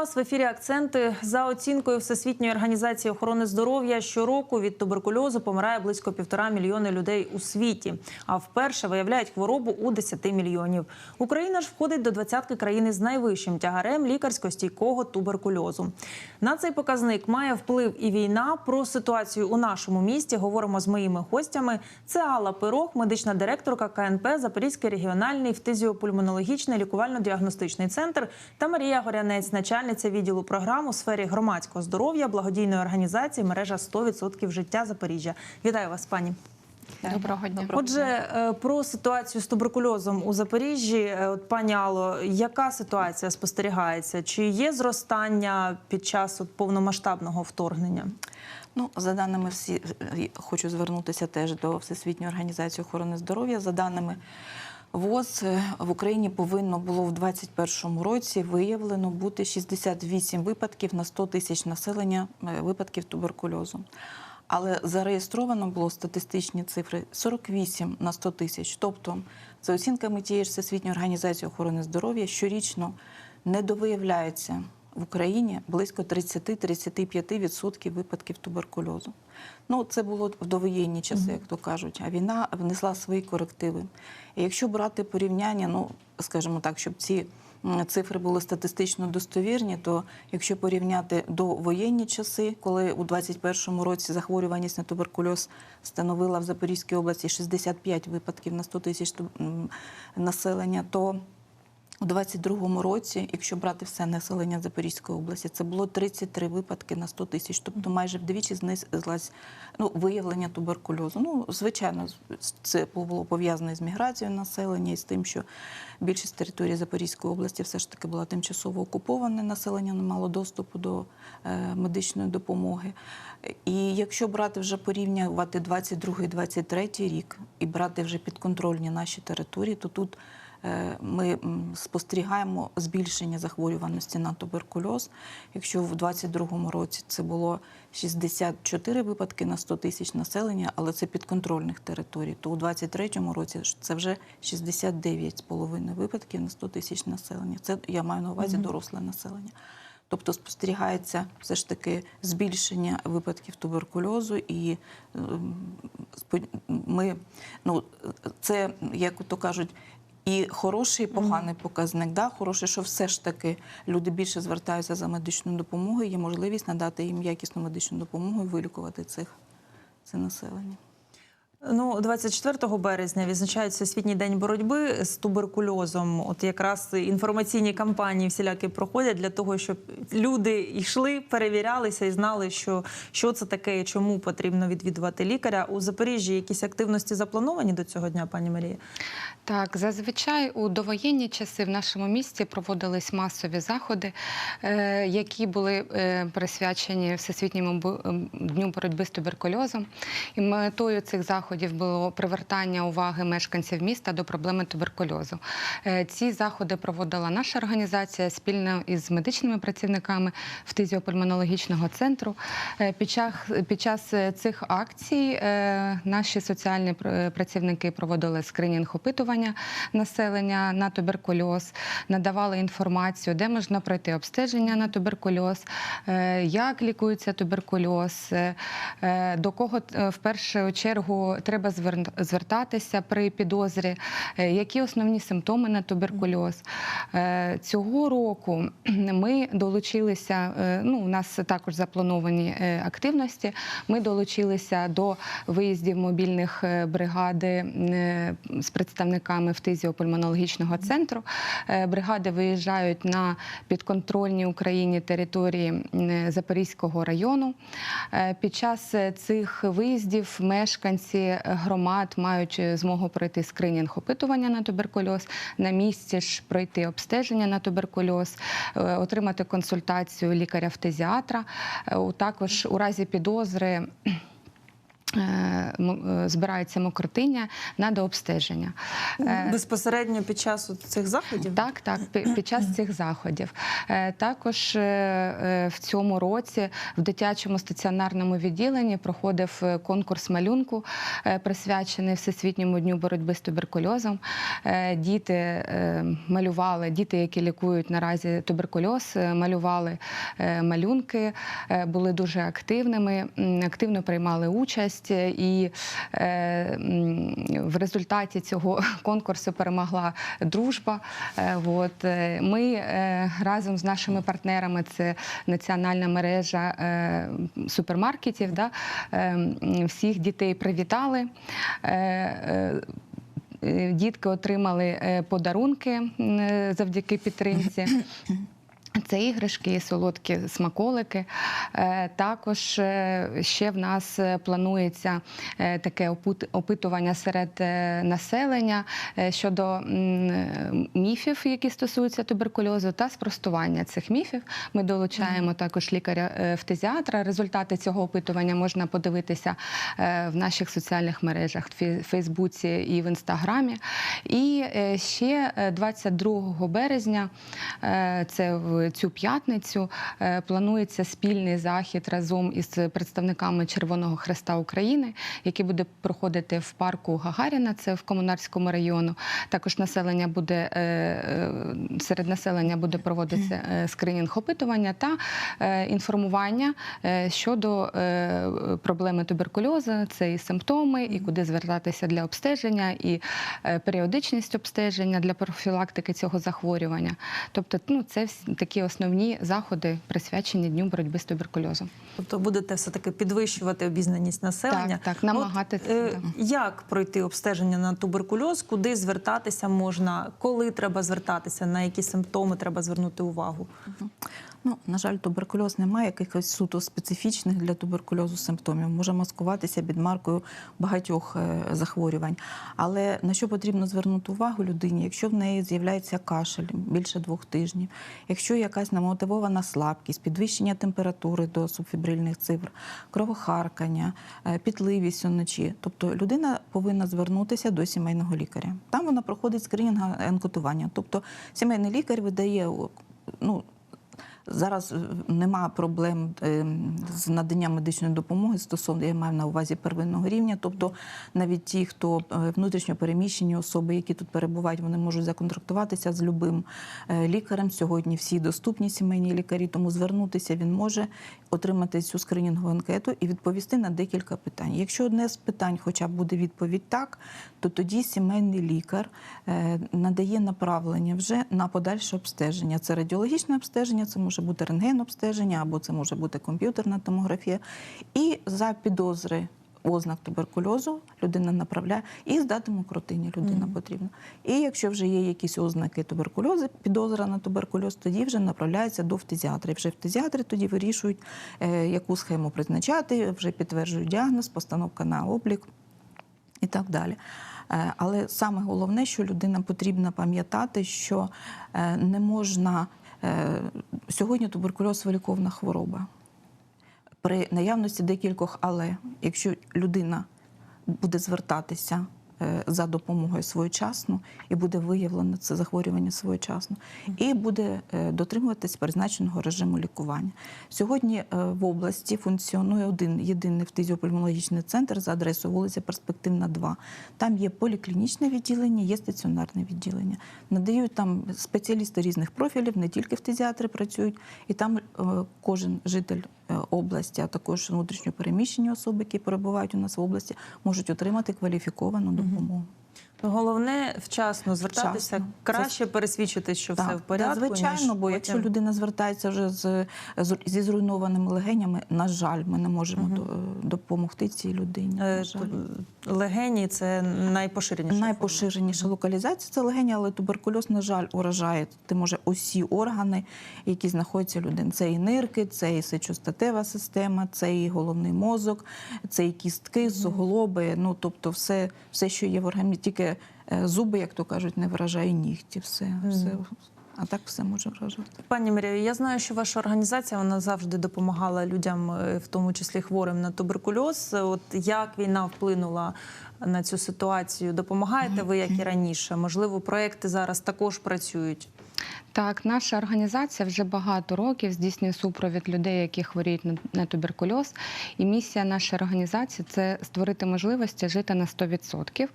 вас в ефірі акценти за оцінкою Всесвітньої організації охорони здоров'я. Щороку від туберкульозу помирає близько півтора мільйони людей у світі. А вперше виявляють хворобу у 10 мільйонів. Україна ж входить до двадцятки країн із найвищим тягарем лікарсько-стійкого туберкульозу. На цей показник має вплив і війна. Про ситуацію у нашому місті говоримо з моїми гостями. Це Алла Пирог, медична директорка КНП Запорізький регіональний фтизіопульмонологічний лікувально-діагностичний центр та Марія Горянець, начальниця відділу програм у сфері громадського здоров'я благодійної організації мережа 100% життя Запоріжжя. Вітаю вас, пані. Доброго дня. Отже, е, про ситуацію з туберкульозом у Запоріжжі, Е, от пані Алло, яка ситуація спостерігається? Чи є зростання під час от повномасштабного вторгнення? Ну, за даними всі хочу звернутися теж до Всесвітньої організації охорони здоров'я. За даними ВОЗ е, в Україні повинно було в 2021 році виявлено бути 68 випадків на 100 тисяч населення е, випадків туберкульозу. Але зареєстровано було статистичні цифри 48 на 100 тисяч. Тобто, за оцінками тієї ж Всесвітньої організації охорони здоров'я, щорічно недовиявляється в Україні близько 30-35% випадків туберкульозу. Ну, це було в довоєнні часи, як то кажуть. А війна внесла свої корективи. І якщо брати порівняння, ну скажімо так, щоб ці цифри були статистично достовірні, то якщо порівняти до воєнні часи, коли у 2021 році захворюваність на туберкульоз становила в Запорізькій області 65 випадків на 100 тисяч населення, то у 22-му році, якщо брати все населення Запорізької області, це було 33 випадки на 100 тисяч, тобто майже вдвічі знизилась ну, виявлення туберкульозу. Ну, звичайно, це було пов'язане з міграцією населення і з тим, що більшість території Запорізької області все ж таки була тимчасово окупована, населення не мало доступу до е, медичної допомоги. І якщо брати вже порівнювати 22-23 рік і брати вже підконтрольні наші території, то тут ми спостерігаємо збільшення захворюваності на туберкульоз. Якщо в 2022 році це було 64 випадки на 100 тисяч населення, але це підконтрольних територій, то у 2023 році це вже 69,5 випадків на 100 тисяч населення. Це я маю на увазі доросле населення. Тобто спостерігається все ж таки збільшення випадків туберкульозу, і ем, ми ну це як то кажуть. І хороший, і поганий показник. Да? Хороший, що все ж таки люди більше звертаються за медичною допомогою, є можливість надати їм якісну медичну допомогу і вилікувати цих це населення. Ну, 24 березня відзначають Всесвітній день боротьби з туберкульозом. От якраз інформаційні кампанії всілякі проходять для того, щоб люди йшли, перевірялися і знали, що, що це таке і чому потрібно відвідувати лікаря. У Запоріжжі якісь активності заплановані до цього дня, пані Марія? Так, зазвичай у довоєнні часи в нашому місті проводились масові заходи, е, які були е, присвячені Всесвітньому дню боротьби з туберкульозом. І метою цих заходів було привертання уваги мешканців міста до проблеми туберкульозу. Е, Ці заходи проводила наша організація спільно із медичними працівниками фтизіопульмонологічного центру. Е, Під час, під час е, цих акцій наші соціальні пр- працівники проводили скринінг опитування населення на туберкульоз, надавали інформацію, де можна пройти обстеження на туберкульоз, як лікується туберкульоз, до кого в першу чергу треба звертатися при підозрі, е, які основні симптоми на туберкульоз. Е, Цього року ми долучилися. е, Ну, у нас також заплановані активності. Ми долучилися до виїздів мобільних бригади з представниками фтизіопульмонологічного центру. Бригади виїжджають на підконтрольні Україні території Запорізького району. Під час цих виїздів мешканці громад мають змогу пройти скринінг опитування на туберкульоз, на місці ж пройти обстеження на туберкульоз, е, отримати консультацію лікаря-фтезіатра. Е, Також у разі підозри збирається мокротиння на дообстеження. Е, Безпосередньо під час цих заходів? так, так, пі- під час цих заходів. Е, Також е, е, в цьому році в дитячому стаціонарному відділенні проходив е, конкурс малюнку, е, присвячений Всесвітньому дню боротьби з туберкульозом. Е, Діти е, малювали, діти, які лікують наразі туберкульоз, е, малювали е, малюнки, е, були дуже активними, активно приймали участь. Е, І е, в результаті цього конкурсу перемогла дружба. Е, От е, ми разом з нашими партнерами, це національна мережа супермаркетів, да, всіх дітей привітали. Дітки отримали подарунки завдяки підтримці. Це іграшки, солодкі смаколики. Е, Також е, ще в нас планується е, таке опитування серед населення щодо міфів, які стосуються туберкульозу, та спростування цих міфів. Ми долучаємо також лікаря-фтизіатра. Результати цього опитування можна подивитися в наших соціальних мережах в Фейсбуці і в Інстаграмі. І ще е, 22 березня, це в цю п'ятницю, е, планується спільний захід разом із представниками Червоного Хреста України, який буде проходити в парку Гагаріна, це в Комунарському району. Також населення буде е, е, серед населення буде проводитися скринінг опитування та інформування щодо проблеми туберкульозу, це і симптоми, і куди звертатися для обстеження, і періодичність обстеження для профілактики цього захворювання. Тобто, ну це всі такі основні заходи, присвячені дню боротьби з туберкульозом. Тобто будете все-таки підвищувати обізнаність населення. Так, так, намагатися, От, е. Як пройти обстеження на туберкульоз? Куди звертатися можна? Коли треба звертатися? На які симптоми треба звернути увагу? Ну, на жаль, туберкульоз не має якихось суто специфічних для туберкульозу симптомів. Може маскуватися під маркою багатьох е, захворювань. Але на що потрібно звернути увагу людині, якщо в неї з'являється кашель більше двох тижнів, якщо якась немотивована слабкість, підвищення температури до субфібрильних цифр, кровохаркання, е, пітливість уночі, тобто людина повинна звернутися до сімейного лікаря. Там вона проходить скринінг анкетування. Тобто сімейний лікар видає ну, Зараз е, нема проблем е, з наданням медичної допомоги стосовно я маю на увазі первинного рівня. Тобто навіть ті, хто е, внутрішньо переміщені особи, які тут перебувають, вони можуть законтрактуватися з любим е, лікарем. Сьогодні всі доступні сімейні лікарі, тому звернутися він може отримати цю скринінгову анкету і відповісти на декілька питань. Якщо одне з питань, хоча б буде відповідь так, то тоді сімейний лікар надає направлення вже на подальше обстеження. Це радіологічне обстеження, це може бути рентген-обстеження, або це може бути комп'ютерна томографія. І за підозри ознак туберкульозу людина направляє і здати мокротині людина потрібна. І якщо вже є якісь ознаки туберкульозу, підозра на туберкульоз, тоді вже направляється до фтизіатра. І вже фтизіатри тоді вирішують, е, яку схему призначати, вже підтверджують діагноз, постановка на облік і так далі. Е, Але саме головне, що людина потрібно пам'ятати, що е, не можна сьогодні туберкульоз виліковна хвороба. При наявності декількох, але якщо людина буде звертатися е, за допомогою своєчасно і буде виявлено це захворювання своєчасно, і буде е, дотримуватись призначеного режиму лікування. Сьогодні е, в області функціонує один єдиний фтизіопульмонологічний центр за адресою вулиця Перспективна, 2. Там є поліклінічне відділення, є стаціонарне відділення. Надають там спеціалісти різних профілів, не тільки фтизіатри працюють, і там е, кожен житель е, області, а також внутрішньо переміщені особи, які перебувають у нас в області, можуть отримати кваліфіковану допомогу. Головне вчасно звертатися, Вчасно. краще пересвідчити, що все в порядку. звичайно, ніж бо якщо людина звертається вже з, з зі зруйнованими легенями, на жаль, ми не можемо до- допомогти цій людині. Е, На жаль. легені це найпоширеніша. Найпоширеніша локалізація це легені, але туберкульоз, на жаль, уражає ти може усі органи, які знаходяться людини. Це і нирки, це і сечостатева система, це і головний мозок, це і кістки, суглоби. Ну тобто, все, все, що є в організмі, тільки е, зуби, як то кажуть, не вражає нігті. Все, все А так все може вражати. Пані Марію, я знаю, що ваша організація вона завжди допомагала людям, е, в тому числі хворим на туберкульоз. От як війна вплинула на цю ситуацію? Допомагаєте ви, як і раніше? Можливо, проекти зараз також працюють. Так, наша організація вже багато років здійснює супровід людей, які хворіють на, туберкульоз. І місія нашої організації це створити можливості жити на 100%.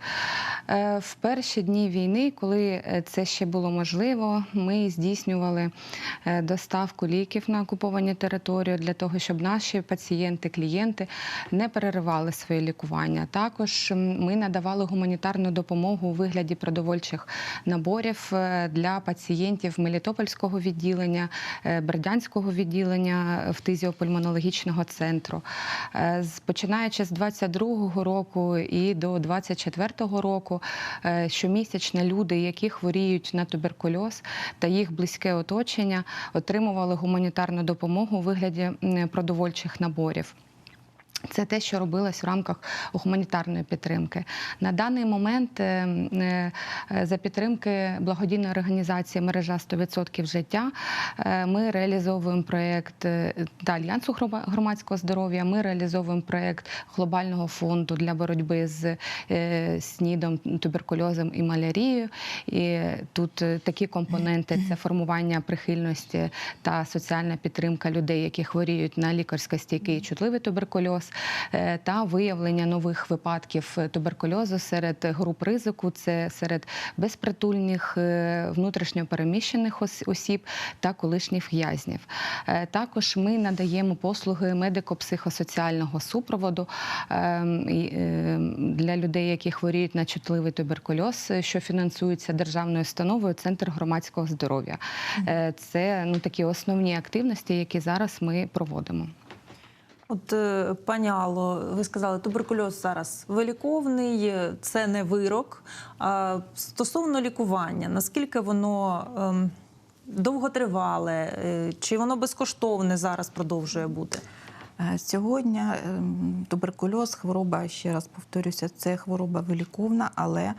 Е, В перші дні війни, коли е, це ще було можливо, ми здійснювали е, доставку ліків на окуповані території для того, щоб наші пацієнти, клієнти не переривали своє лікування. Також ми надавали гуманітарну допомогу у вигляді продовольчих наборів для пацієнтів Мелітопольського відділення, е, Бердянського відділення фтизіопульмонологічного центру. Е, Починаючи з 22-го року і до 24-го року, е, щомісячно люди, які хворіють на туберкульоз та їх близьке оточення, отримували гуманітарну допомогу у вигляді продовольчих наборів. Це те, що робилось в рамках гуманітарної підтримки. На даний момент е, е, за підтримки благодійної організації мережа 100% життя е, ми реалізовуємо проєкт та Альянсу громадського здоров'я. Ми реалізовуємо проєкт глобального фонду для боротьби з СНІДом, туберкульозом і малярією. І тут такі компоненти це формування прихильності та соціальна підтримка людей, які хворіють на лікарсько-стійкий і чутливий туберкульоз, та виявлення нових випадків туберкульозу серед груп ризику, це серед безпритульних е, внутрішньопереміщених ос- осіб та колишніх в'язнів. Е, Також ми надаємо послуги медико-психосоціального супроводу ем, ем, для людей, які хворіють на чутливий туберкульоз, е, що фінансується державною установою Центр громадського здоров'я. Е, Це ну такі основні активності, які зараз ми проводимо. От, е, пані Алло, ви сказали, туберкульоз зараз виліковний, це не вирок. А стосовно лікування, наскільки воно ем, довготривале, е, чи воно безкоштовне зараз продовжує бути? Е, Сьогодні ем, туберкульоз, хвороба, ще раз повторюся, це хвороба виліковна, але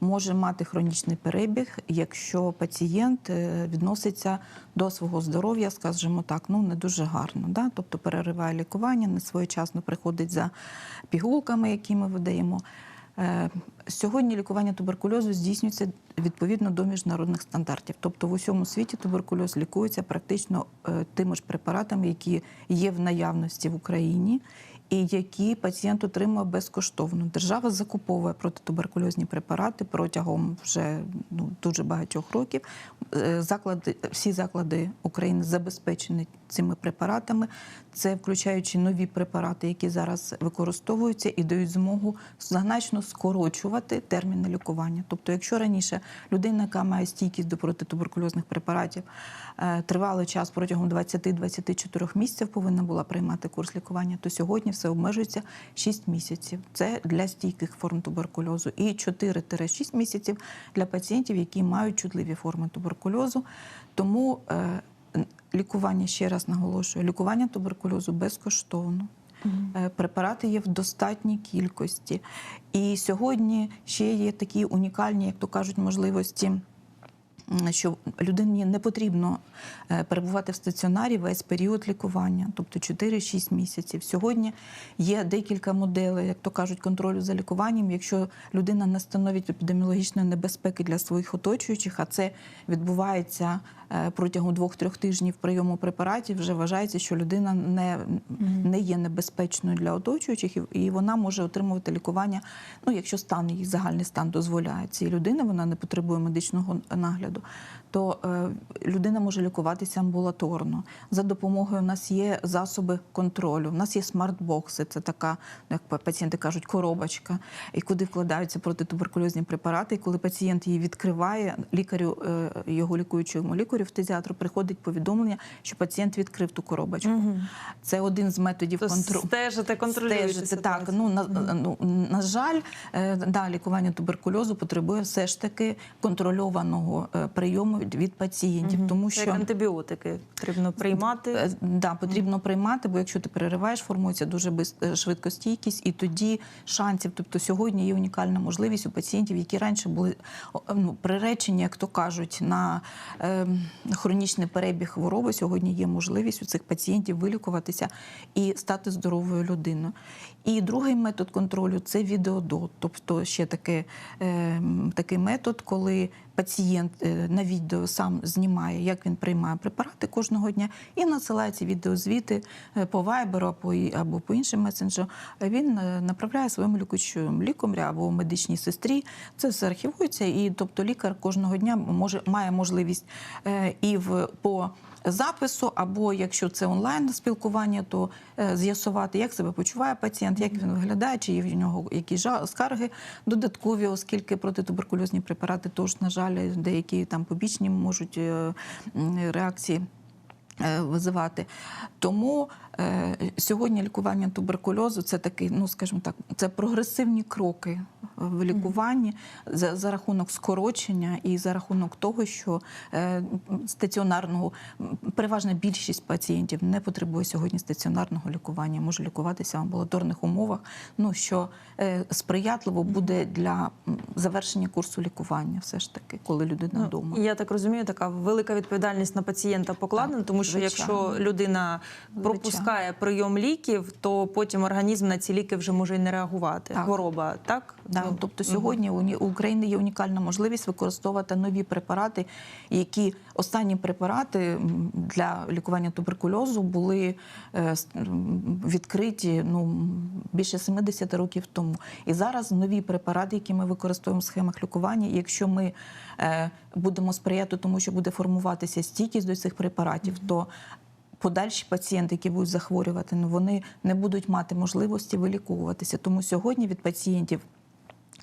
може мати хронічний перебіг, якщо пацієнт е, відноситься до свого здоров'я, скажімо так, ну не дуже гарно. Да? Тобто перериває лікування, не своєчасно приходить за пігулками, які ми видаємо. Е, Сьогодні лікування туберкульозу здійснюється відповідно до міжнародних стандартів. Тобто в усьому світі туберкульоз лікується практично е, тими ж препаратами, які є в наявності в Україні. І які пацієнт отримує безкоштовно. Держава закуповує протитуберкульозні препарати протягом вже ну, дуже багатьох років. Е, Заклади, всі заклади України забезпечені цими препаратами. Це включаючи нові препарати, які зараз використовуються і дають змогу значно скорочувати терміни лікування. Тобто, якщо раніше людина, яка має стійкість до протитуберкульозних препаратів, е, тривалий час протягом 20-24 місяців повинна була приймати курс лікування, то сьогодні все обмежується 6 місяців. Це для стійких форм туберкульозу, і 4-6 місяців для пацієнтів, які мають чутливі форми туберкульозу. Тому е, лікування ще раз наголошую: лікування туберкульозу безкоштовно. Е, Препарати є в достатній кількості. І сьогодні ще є такі унікальні, як то кажуть, можливості. Що людині не потрібно е, перебувати в стаціонарі весь період лікування, тобто 4-6 місяців. Сьогодні є декілька моделей, як то кажуть, контролю за лікуванням. Якщо людина не становить епідеміологічної небезпеки для своїх оточуючих, а це відбувається протягом 2-3 тижнів прийому препаратів, вже вважається, що людина не, не є небезпечною для оточуючих, і- вона може отримувати лікування, ну якщо стан її загальний стан дозволяє цієї людини, вона не потребує медичного нагляду, то е, людина може лікуватися амбулаторно. За допомогою у нас є засоби контролю. У нас є смарт-бокси, це така, ну, як пацієнти кажуть, коробочка, і куди вкладаються протитуберкульозні препарати. І коли пацієнт її відкриває, лікарю е, його лікуючому лікарю, фтизіатру приходить повідомлення, що пацієнт відкрив ту коробочку. Це один з методів контролю. стежите, контролюєте Стежити, так. Ну на, ну, на жаль, е, да, лікування туберкульозу потребує все ж таки контрольованого е, прийому від, пацієнтів, Мгм. тому Це що як антибіотики потрібно приймати. Е, Да, потрібно приймати, бо якщо ти перериваєш, формується дуже е, швидкостійкість, і тоді шансів. Тобто сьогодні є унікальна можливість у пацієнтів, які раніше були ну, приречені, як то кажуть, на е, хронічний перебіг хвороби. Сьогодні є можливість у цих пацієнтів вилікуватися і стати здоровою людиною. І другий метод контролю це відеодот, тобто ще таке, е, такий метод, коли пацієнт е, на відео сам знімає, як він приймає препарати кожного дня, і надсилає ці відеозвіти е, по Viber або, по іншим месенджерам. Він е, направляє своєму лікуючому лікомря або медичній сестрі. Це все архівується, і тобто лікар кожного дня може має можливість і в по запису, або якщо це онлайн спілкування, то е, з'ясувати, як себе почуває пацієнт, як він виглядає, чи є в нього якісь скарги додаткові, оскільки протитуберкульозні препарати теж, на жаль, деякі там побічні можуть е, реакції. е, Визивати тому сьогодні лікування туберкульозу це такий, ну скажімо так, це прогресивні кроки в лікуванні за, за рахунок скорочення і за рахунок того, що е, стаціонарного переважна більшість пацієнтів не потребує сьогодні стаціонарного лікування, може лікуватися в амбулаторних умовах. Ну що е, сприятливо буде для завершення курсу лікування, все ж таки, коли людина вдома. Ну, Я так розумію, така велика відповідальність на пацієнта покладена, тому що звичайно. якщо людина пропускає прийом ліків, то потім організм на ці ліки вже може і не реагувати. Так. Хвороба, так? Да, Ну, тобто сьогодні у Ні- у України є унікальна можливість використовувати нові препарати, які останні препарати для лікування туберкульозу були е, відкриті ну більше 70 років тому. І зараз нові препарати, які ми використовуємо в схемах лікування. Якщо ми е, будемо сприяти тому, що буде формуватися стійкість до цих препаратів, то Подальші пацієнти, які будуть захворювати, ну вони не будуть мати можливості виліковуватися. Тому сьогодні від пацієнтів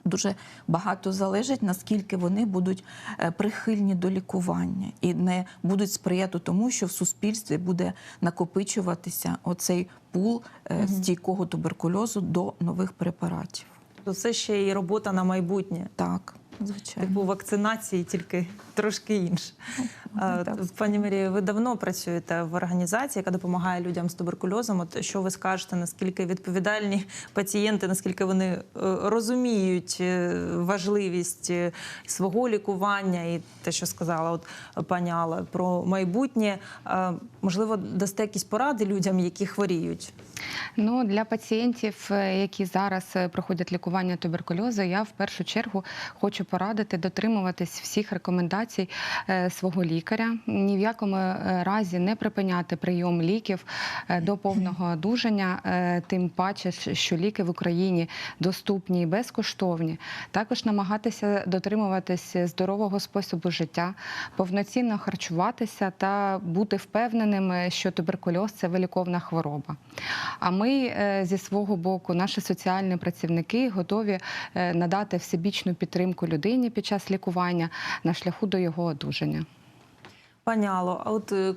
дуже багато залежить, наскільки вони будуть е, прихильні до лікування і не будуть сприяти тому, що в суспільстві буде накопичуватися оцей пул е, стійкого туберкульозу до нових препаратів. То це ще і робота на майбутнє. Так, звичайно. Типу вакцинації, тільки трошки інше. Пані Марії, ви давно працюєте в організації, яка допомагає людям з туберкульозом. От що ви скажете, наскільки відповідальні пацієнти, наскільки вони е, розуміють е, важливість е, свого лікування і те, що сказала от пані Алла про майбутнє. Можливо, дасте якісь поради людям, які хворіють. Ну для пацієнтів, які зараз проходять лікування туберкульозу, я в першу чергу хочу порадити дотримуватись всіх рекомендацій е, свого лікаря. Ні в якому е, разі не припиняти прийом ліків е, до повного одужання, тим паче, що ліки в Україні доступні і безкоштовні. Також намагатися дотримуватись здорового способу життя, повноцінно харчуватися та бути впевненими, що туберкульоз це виліковна хвороба. А ми зі свого боку, наші соціальні працівники, готові надати всебічну підтримку людині під час лікування на шляху до його одужання. Пані Алло, а от е,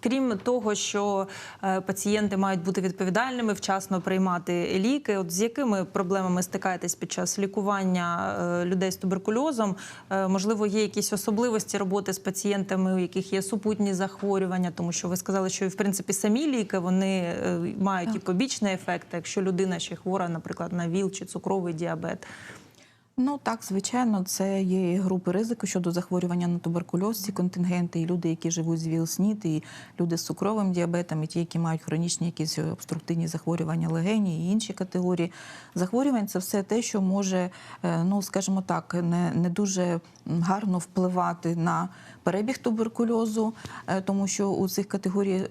крім того, що е, пацієнти мають бути відповідальними, вчасно приймати ліки, от з якими проблемами стикаєтесь під час лікування е, людей з туберкульозом? Можливо, є якісь особливості роботи з пацієнтами, у яких є супутні захворювання, тому що ви сказали, що в принципі самі ліки вони мають і побічний ефект, якщо людина ще хвора, наприклад, на ВІЛ чи цукровий діабет. Ну так, звичайно, це є групи ризику щодо захворювання на туберкульоз, ці контингенти, і люди, які живуть з ВІЛ-СНІД, і люди з цукровим діабетом, і ті, які мають хронічні якісь обструктивні захворювання легені і інші категорії захворювань. Це все те, що може, е, ну скажімо так, не, не дуже гарно впливати на перебіг туберкульозу, е, тому що у цих категорій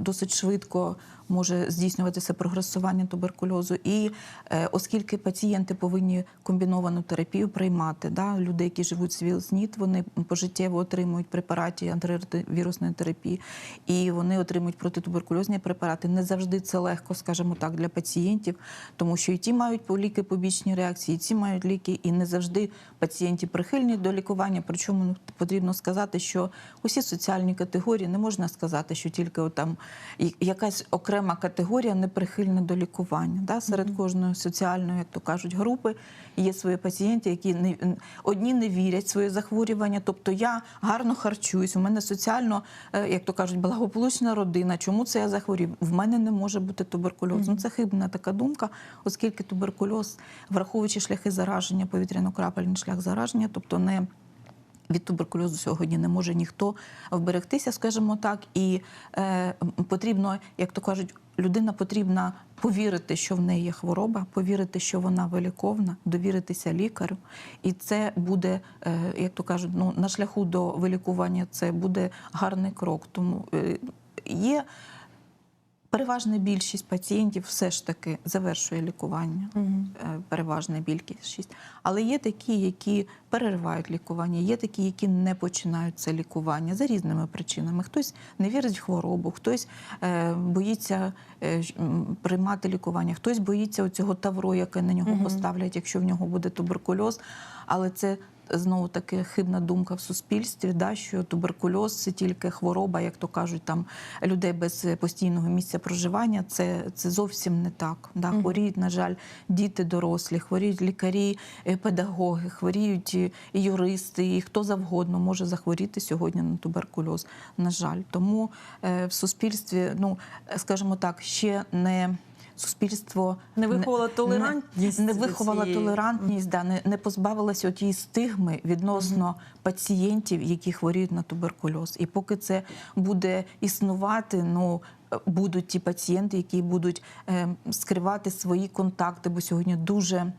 досить швидко може здійснюватися прогресування туберкульозу. І е, оскільки пацієнти повинні комбіновану терапію приймати, да, люди, які живуть з ВІЛ-СНІД, вони пожиттєво отримують препарати антиретровірусної терапії, і вони отримують протитуберкульозні препарати. Не завжди це легко, скажімо так, для пацієнтів, тому що і ті мають ліки побічні реакції, і ці мають ліки, і не завжди пацієнти прихильні до лікування. Причому ну, потрібно сказати, що усі соціальні категорії не можна сказати, що тільки там якась окрема категорія не прихильна до лікування. Да? Серед кожної соціальної, як то кажуть, групи є свої пацієнтів, які не одні не вірять в своє захворювання. Тобто я гарно харчуюсь, у мене соціально, е, як то кажуть, благополучна родина. Чому це я захворів? В мене не може бути туберкульоз. Ну це хибна така думка, оскільки туберкульоз, враховуючи шляхи зараження, повітряно-крапельний шлях зараження, тобто не від туберкульозу сьогодні не може ніхто вберегтися, скажімо так, і е, потрібно, як то кажуть, людина потрібна повірити, що в неї є хвороба, повірити, що вона виліковна, довіритися лікарю, і це буде, е, як то кажуть, ну на шляху до вилікування це буде гарний крок. Тому е, є. Переважна більшість пацієнтів все ж таки завершує лікування. Е, Переважна більшість. Але є такі, які переривають лікування, є такі, які не починають це лікування за різними причинами. Хтось не вірить в хворобу, хтось е, боїться е, приймати лікування, хтось боїться цього тавро, яке на нього поставлять, якщо в нього буде туберкульоз. Але це знову таки хибна думка в суспільстві, да, що туберкульоз це тільки хвороба, як то кажуть, там людей без постійного місця проживання. Це, це зовсім не так. Да. Хворіють, на жаль, діти дорослі, хворіють лікарі, е, педагоги, хворіють і і юристи, і хто завгодно може захворіти сьогодні на туберкульоз. На жаль, тому е, в суспільстві, ну е, скажімо так, ще не. Суспільство Не виховало толерантність не, не до виховало толерантність, да, не, не позбавилася тієї стигми відносно пацієнтів, які хворіють на туберкульоз. І поки це буде існувати, ну е, будуть ті пацієнти, які будуть е, скривати свої контакти, бо сьогодні дуже.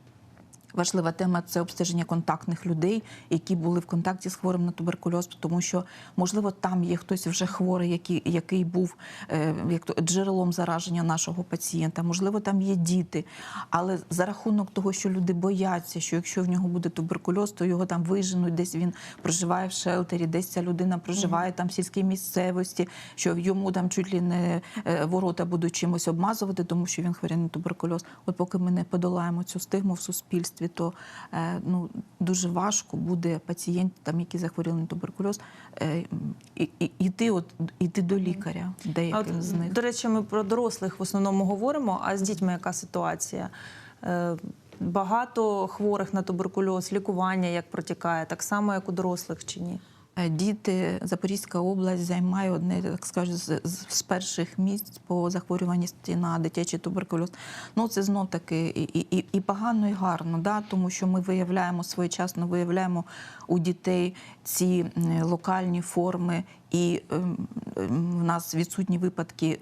Важлива тема це обстеження контактних людей, які були в контакті з хворим на туберкульоз, тому що можливо там є хтось вже хворий, який, який був е, як то джерелом зараження нашого пацієнта. Можливо, там є діти. Але за рахунок того, що люди бояться, що якщо в нього буде туберкульоз, то його там виженуть, десь він проживає в шелтері, десь ця людина проживає там в сільській місцевості, що йому там чуть ли не е, ворота будуть чимось обмазувати, тому що він хворіє на туберкульоз. От поки ми не подолаємо цю стигму в суспільстві, то е, ну дуже важко буде пацієнтам, які захворіли на туберкульоз, е, іти от іти до лікаря, деяким з них. До речі, ми про дорослих в основному говоримо, а з дітьми яка ситуація? Е, Багато хворих на туберкульоз, лікування як протікає, так само, як у дорослих чи ні? Е, Діти, Запорізька область займає одне, так скажу, з, з- перших місць по захворюваності на дитячий туберкульоз. Ну це знов таки і, і, і- погано, і гарно, да? тому що ми виявляємо своєчасно виявляємо у дітей ці локальні форми, і е, е, в нас відсутні випадки.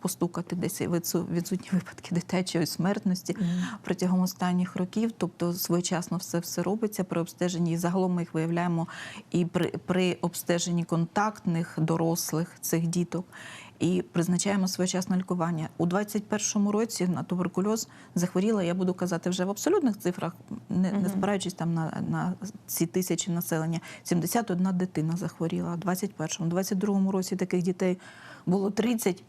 Постукати десь відсу- відсутні випадки дитячої смертності протягом останніх років. Тобто своєчасно все все робиться при обстеженні. І загалом ми їх виявляємо і при, при обстеженні контактних дорослих цих діток. І призначаємо своєчасне лікування. У 21-му році на туберкульоз захворіла, я буду казати вже в абсолютних цифрах, не, не спираючись там на, на ці тисячі населення. 71 дитина захворіла. У 21-му, 22-му році таких дітей було 30.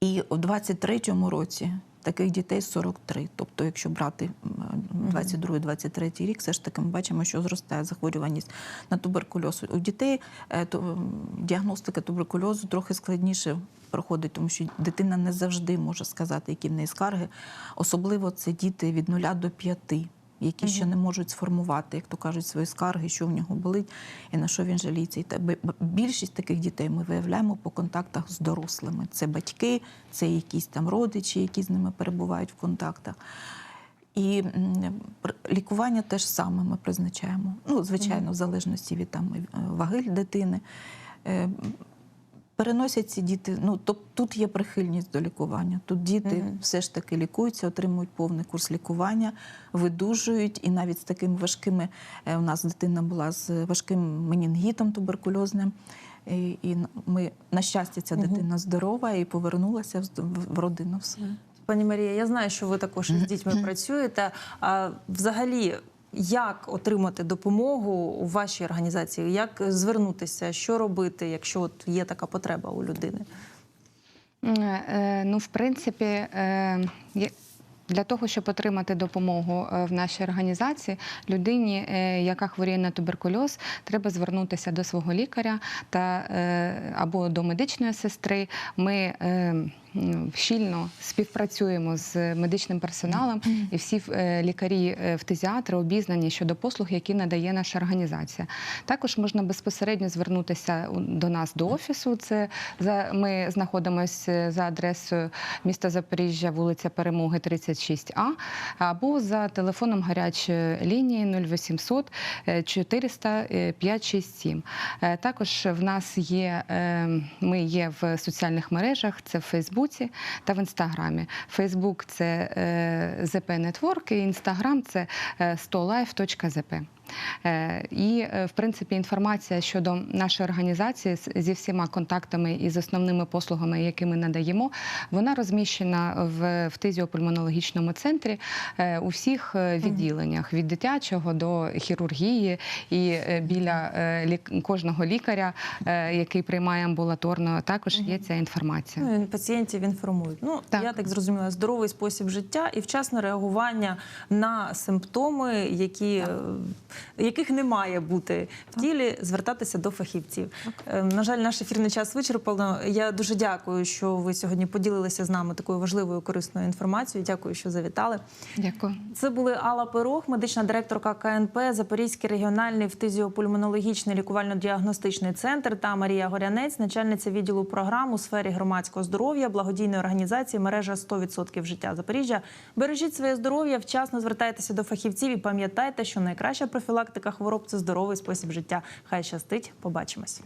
І у 23-му році таких дітей 43. Тобто, якщо брати 22-23 рік, все ж таки ми бачимо, що зростає захворюваність на туберкульоз. У дітей е, то, діагностика туберкульозу трохи складніше проходить, тому що дитина не завжди може сказати, які в неї скарги. Особливо це діти від 0 до 5 які ще не можуть сформувати, як то кажуть, свої скарги, що в нього болить і на що він жаліється. І та більшість таких дітей ми виявляємо по контактах з дорослими. Це батьки, це якісь там родичі, які з ними перебувають в контактах. І лікування теж саме ми призначаємо. Ну, звичайно, в залежності від там е, ваги дитини. Переносять ці діти. Ну тоб- тут є прихильність до лікування. Тут діти все ж таки лікуються, отримують повний курс лікування, видужують, і навіть з такими важкими е, у нас дитина була з важким менінгітом туберкульозним. І, і ми на щастя, ця дитина здорова і повернулася в, в родину. Все. Пані Марія, я знаю, що ви також із дітьми працюєте. А взагалі, як отримати допомогу у вашій організації? Як звернутися, що робити, якщо от є така потреба у людини? Е, Ну, в принципі, е, для того, щоб отримати допомогу е, в нашій організації, людині, е, яка хворіє на туберкульоз, треба звернутися до свого лікаря та е, або до медичної сестри. Ми е, щільно співпрацюємо з медичним персоналом, і всі е, лікарі е, фтизіатри обізнані щодо послуг, які надає наша організація. Також можна безпосередньо звернутися до нас до офісу. Це за ми знаходимося за адресою міста Запоріжжя, вулиця Перемоги, 36А, або за телефоном гарячої лінії 0800 е, 400 е, 567. Е, Також в нас є е, ми є в соціальних мережах, це в Фейсбуці та в Інстаграмі. Фейсбук це ZP ЗП Network, і Інстаграм це е, 100life.zp. Е, І, е, в принципі, інформація щодо нашої організації зі всіма контактами і з основними послугами, які ми надаємо, вона розміщена в фтизіопульмонологічному центрі е, у всіх відділеннях від дитячого до хірургії і біля кожного лікаря, який приймає амбулаторно, також є ця інформація. Ну, пацієнтів інформують. Ну Так. я так зрозуміла, здоровий спосіб життя і вчасне реагування на симптоми, які, е, яких не має бути в тілі, звертатися до фахівців. Е, На жаль, наш ефірний час вичерпано. Я дуже дякую, що ви сьогодні поділилися з нами такою важливою корисною інформацією. Дякую, що завітали. Дякую. Це були Алла Пирог, медична директорка КНП, Запорізький регіональний фтизіопульмонологічний лікувально-діагностичний центр та Марія Горянець, начальниця відділу програм у сфері громадського здоров'я, благодійної організації мережа 100% життя Запоріжжя. Бережіть своє здоров'я, вчасно звертайтеся до фахівців і пам'ятайте, що найкраща профілактика хвороб це здоровий спосіб життя. Хай щастить. Побачимось.